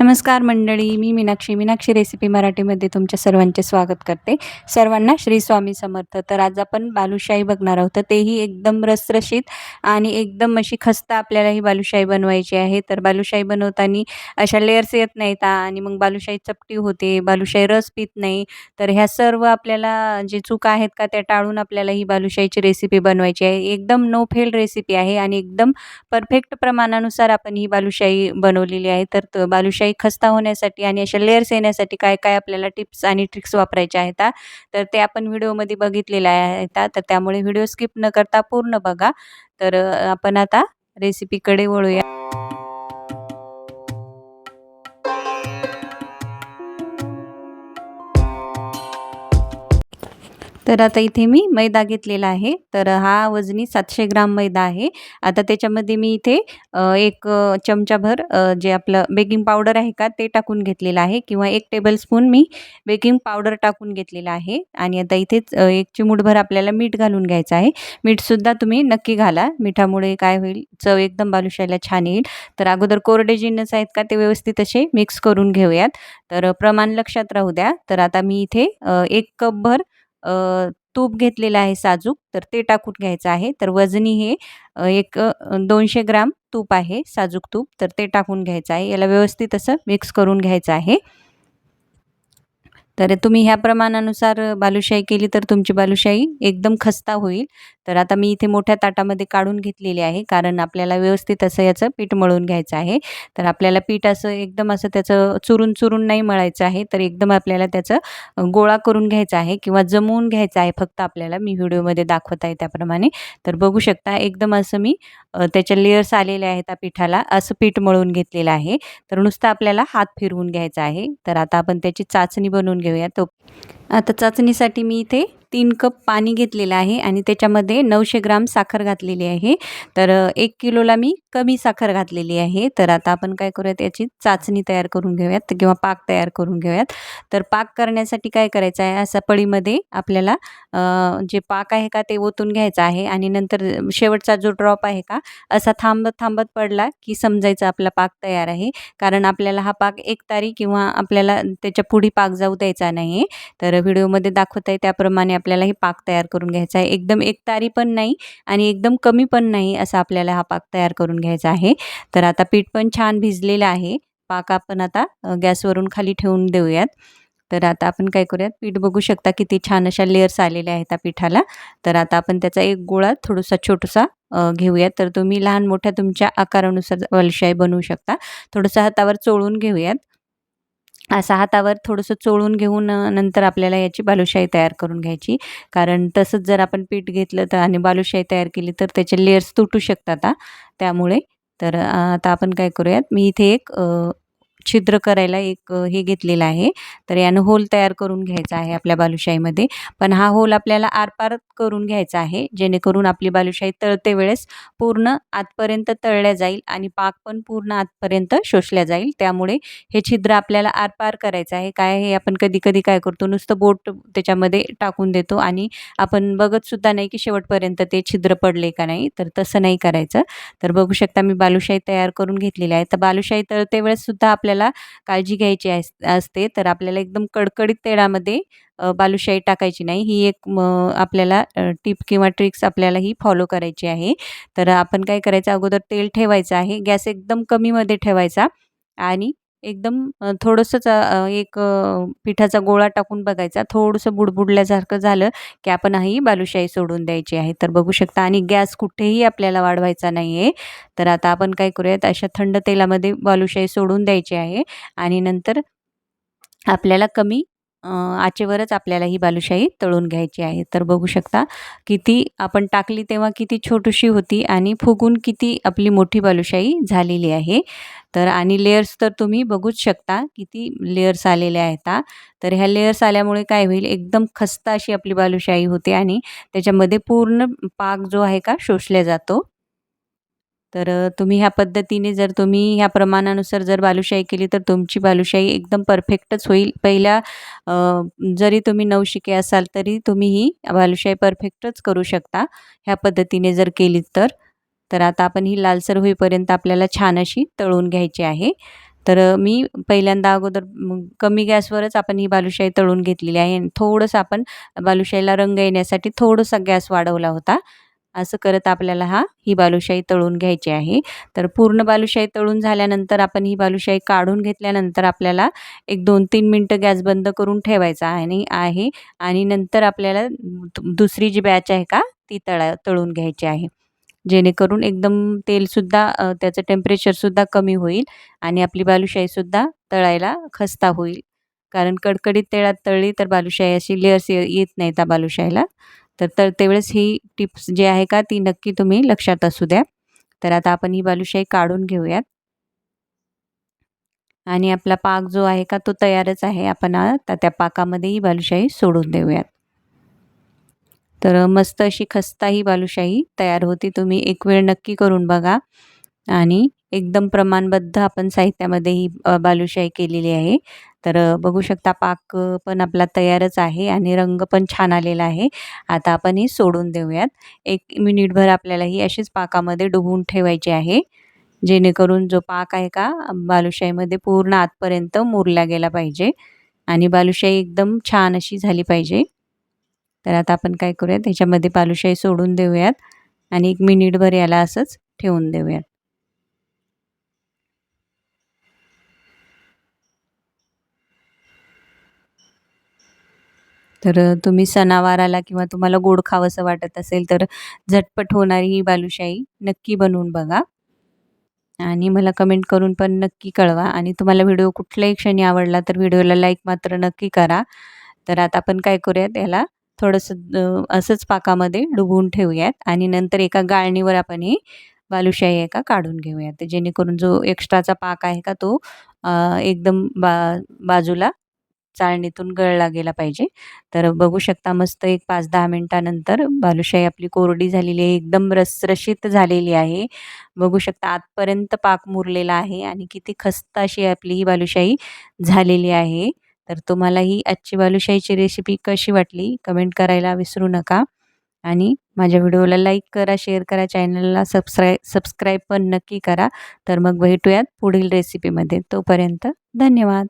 नमस्कार मंडळी मी मीनाक्षी. मीनाक्षी रेसिपी मराठीमध्ये तुमच्या सर्वांचे स्वागत करते. सर्वांना श्री स्वामी समर्थ. तर आज आपण बालुशाही बघणार आहोत. तर तेही एकदम रसरशीत आणि एकदम अशी खस्ता आपल्याला ही बालुशाही बनवायची आहे. तर बालुशाही बनवताना अशा लेअर्स येत नाहीत आणि मग बालुशाही चपटी होते बालुशाही रस पित नाही. तर ह्या सर्व आपल्याला जे चुका आहेत का त्या टाळून आपल्याला ही बालुशाहीची रेसिपी बनवायची आहे. एकदम नो फेल रेसिपी आहे आणि एकदम परफेक्ट प्रमाणानुसार आपण ही बालुशाही बनवलेली आहे. तर बालुशाही बालुशाही खस्ता होण्यासाठी आणि अशा लेअर्स येण्यासाठी काय काय आपल्याला टिप्स आणि ट्रिक्स वापरायच्या आहेत तर ते आपण व्हिडिओमध्ये बघितलेले आहेत तर त्यामुळे व्हिडिओ स्किप न करता पूर्ण बघा. तर आपण आता रेसिपीकडे वळूया. तर आता इथे मी मैदा घेतलेला आहे. तर हा वजनी सातशे ग्राम मैदा आहे. आता त्याच्यामध्ये मी इथे एक चमचाभर जे आपलं बेकिंग पावडर आहे का ते टाकून घेतलेलं आहे किंवा एक टेबलस्पून मी बेकिंग पावडर टाकून घेतलेलं आहे. आणि आता इथेच एक चिमूटभर आपल्याला मीठ घालून घ्यायचं आहे. मीठसुद्धा तुम्ही नक्की घाला. मिठामुळे काय होईल चव एकदम बालुशाला छान येईल. तर अगोदर कोरडे जिन्नस आहेत का ते व्यवस्थित असे मिक्स करून घेऊयात. तर प्रमाण लक्षात राहू द्या. तर आता मी इथे एक कपभर तूप घेतलेलं आहे साजूक तर ते टाकून घ्यायचं आहे. तर वजनी हे एक दोनशे ग्राम तूप आहे साजूक तूप. तर ते टाकून घ्यायचं आहे. याला व्यवस्थित असं मिक्स करून घ्यायचं आहे. तर तुम्ही ह्या प्रमाणानुसार बालुशाही केली तर तुमची बालुशाही एकदम खस्ता होईल. तर आता मी इथे मोठ्या ताटामध्ये काढून घेतलेली आहे कारण आपल्याला व्यवस्थित असं याचं पीठ मळून घ्यायचं आहे. तर आपल्याला पीठ असं एकदम असं त्याचं चुरून चुरून नाही मळायचं आहे तर एकदम आपल्याला त्याचं गोळा करून घ्यायचा आहे किंवा जमवून घ्यायचं आहे फक्त आपल्याला. मी व्हिडिओमध्ये दाखवत आहे त्याप्रमाणे. तर बघू शकता एकदम असं मी त्याच्या लेयर्स आलेले आहेत त्या पिठाला. असं पीठ मळून घेतलेलं आहे. तर नुसतं आपल्याला हात फिरवून घ्यायचा आहे. तर आता आपण त्याची चाचणी बनवून घेऊया. तो आता चाचणीसाठी मी इथे तीन कप पाणी घेतलेलं आहे आणि त्याच्यामध्ये नऊशे ग्राम साखर घातलेली आहे. तर एक किलोला मी कमी साखर घातलेली आहे. तर आता आपण काय करूयात याची चाचणी तयार करून घेऊयात किंवा पाक तयार करून घेऊयात. तर पाक करण्यासाठी काय करायचं आहे असा पळीमध्ये आपल्याला जे पाक आहे का ते ओतून घ्यायचं आहे आणि नंतर शेवटचा जो ड्रॉप आहे का असा थांबत थांबत पडला की समजायचं आपला पाक तयार आहे. कारण आपल्याला हा पाक एक तारी किंवा आपल्याला त्याच्या पुढे पाक जाऊ द्यायचा नाही. तर व्हिडिओमध्ये दाखवत आहे त्याप्रमाणे आपल्याला हे पाक तयार करून घ्यायचा आहे. एकदम एक तारी पण नाही आणि एकदम कमी पण नाही असा आपल्याला हा पाक तयार करून घ्यायचा आहे. तर आता पीठ पण छान भिजलेलं आहे. पाक आपण आता गॅसवरून खाली ठेवून देऊयात. तर आता आपण काय करूयात पीठ बघू शकता किती छान अशा लेअर्स आलेल्या आहेत त्या पिठाला. तर आता आपण त्याचा एक गोळा थोडासा छोटासा घेऊयात. तर तुम्ही लहान मोठ्या तुमच्या आकारानुसार बालुशाही बनवू शकता. थोडंसं हातावर चोळून घेऊयात. असा हातावर थोडंसं चोळून घेऊन नंतर आपल्याला याची बालुशाही तयार करून घ्यायची. कारण तसंच जर आपण पीठ घेतलं तर आणि बालुशाही तयार केली तर त्याचे लेयर्स तुटू शकतात आ, त्यामुळे तर आता आपण काय करूयात मी इथे एक छिद्र करायला एक हे घेतलेलं आहे. तर यानं होल तयार करून घ्यायचा आहे आपल्या बालुशाहीमध्ये. पण हा होल आपल्याला आरपार करून घ्यायचा आहे. जेणेकरून आपली बालुशाही तळते वेळेस पूर्ण आतपर्यंत तळल्या जाईल आणि पाक पण पूर्ण आतपर्यंत शोषल्या जाईल. त्यामुळे हे छिद्र आपल्याला आरपार करायचं आहे. काय हे आपण कधी कधी काय करतो नुसतं बोट त्याच्यामध्ये टाकून देतो आणि आपण बघतसुद्धा नाही की शेवटपर्यंत ते छिद्र पडले का नाही. तर तसं नाही करायचं. तर बघू शकता मी बालुशाही तयार करून घेतलेली आहे तर बालुशाही तळते वेळेस सुद्धा आपल्याला काळजी घ्यायची अस असते. तर आपल्याला एकदम कडकडीत तेलामध्ये बालुशाही टाकायची नाही. ही एक म आपल्याला टिप किंवा ट्रिक्स आपल्याला ही फॉलो करायची आहे. तर आपण काय करायचं? अगोदर तेल ठेवायचं आहे. गॅस एकदम कमीमध्ये ठेवायचा आणि एकदम थोडंसंच एक पिठाचा गोळा टाकून बघायचा. थोडंसं बुडबुडल्यासारखं झालं की आपण ही बालुशाही सोडून द्यायची आहे. तर बघू शकता आणि गॅस कुठेही आपल्याला वाढवायचा नाही आहे तर आता आपण काय करूयात अशा थंड तेलामध्ये बालुशाही सोडून द्यायची आहे आणि नंतर आपल्याला कमी आचेवरच आपल्याला ही बालुशाही तळून घ्यायची आहे. तर बघू शकता किती आपण टाकली तेव्हा किती छोटीशी होती आणि फुगून किती आपली मोठी बालुशाही झालेली आहे. तर आणि लेयर्स तर तुम्ही बघूच शकता किती लेयर्स आलेले आहेत तर ह्या लेयर्स आल्यामुळे काय होईल एकदम खस्ता अशी आपली बालुशाही होते आणि त्याच्यामध्ये पूर्ण पाक जो आहे का शोषला जातो. तर तुम्ही ह्या पद्धतीने जर तुम्ही ह्या प्रमाणानुसार जर बालुशाही केली तर तुमची बालुशाही एकदम परफेक्टच होईल. पहिल्या जरी तुम्ही नवशिके असाल तरी तुम्ही ही बालुशाही परफेक्टच करू शकता ह्या पद्धतीने जर केली तर. तर आता आपण ही लालसर होईपर्यंत आपल्याला छान अशी तळून घ्यायची आहे. तर मी पहिल्यांदा अगोदर कमी गॅसवरच आपण ही बालुशाही तळून घेतलेली आहे. आणि थोडंसं आपण बालुशाहीला रंग येण्यासाठी थोडंसं गॅस वाढवला होता. असं करत आपल्याला हा ही बालुशाही तळून घ्यायची आहे. तर पूर्ण बालुशाही तळून झाल्यानंतर आपण ही बालुशाही काढून घेतल्यानंतर आपल्याला एक दोन तीन मिनटं गॅस बंद करून ठेवायचा आणि आहे आणि नंतर आपल्याला दु- दुसरी जी बॅच आहे का ती तळा तळून घ्यायची आहे. जेणेकरून एकदम तेलसुद्धा त्याचं टेम्परेचरसुद्धा कमी होईल आणि आपली बालुशाहीसुद्धा तळायला खस्ता होईल. कारण कडकडीत तेळात तळली तर बालुशाही अशी लेअर्स येत नाही त्या बालुशाहीला. तर तर तेवढेच ही टिप्स जे आहे का ती नक्की तुम्ही लक्षात असू द्या. तर आता आपण ही बालुशाही काढून घेऊयात. आणि आपला पाक जो आहे का तो तयारच आहे. आपण आता त्या पाकामध्ये ही बालुशाही सोडून देऊयात. तर मस्त अशी खस्ता ही बालुशाही तयार होती. तुम्ही एक वेळ नक्की करून बघा. आणि एकदम प्रमाणबद्ध आपण साहित्यामध्ये ही बालुशाही केलेली आहे. तर बघू शकता पाक पण आपला तयारच आहे आणि रंग पण छान आलेला आहे. आता आपण ही सोडून देऊयात. एक मिनिटभर आपल्याला ही अशीच पाकामध्ये डुबून ठेवायची आहे. जेणेकरून जो पाक आहे का बालुशाहीमध्ये पूर्ण आतपर्यंत मुरला गेला पाहिजे आणि बालुशाही एकदम छान अशी झाली पाहिजे. तर आता आपण काय करूयात ह्याच्यामध्ये बालुशाही सोडून देऊयात आणि एक मिनिटभर याला असंच ठेवून देऊयात. तर तुम्ही तुम्ही सणावाराला किंवा तुम्हाला गोड खावंसं वाटत असेल तर झटपट होणारी ही बालुशाही नक्की बनवून बघा. आणि मला कमेंट करून पण नक्की कळवा. आणि तुम्हाला व्हिडिओ कुठल्याही क्षणी आवडला तर व्हिडिओला लाईक मात्र नक्की करा. तर आता आपण काय करूयात? याला थोडंसं असंच पाकामध्ये डुबवून ठेवूयात. आणि नंतर एका गाळणीवर आपण ही बालुशाही एका काढून घेऊयात. जेणेकरून जो एक्स्ट्राचा पाक आहे का तो एकदम बा बाजूला चाळणीतून गळला गेला पाहिजे. तर बघू शकता मस्त एक पाच दहा मिनटानंतर बालुशाही आपली कोरडी झालेली आहे एकदम रसरशीत झालेली आहे. बघू शकता आतपर्यंत पाक मुरलेला आहे आणि किती खस्त अशी आपली ही बालुशाही झालेली आहे. तर तुम्हाला ही आजची बालुशाहीची रेसिपी कशी वाटली? कमेंट करायला विसरू नका. आणि माझ्या व्हिडिओला लाईक करा शेअर करा चॅनलला सबस्क्राय सबस्क्राईब पण नक्की करा. तर मग भेटूयात पुढील रेसिपीमध्ये तोपर्यंत धन्यवाद.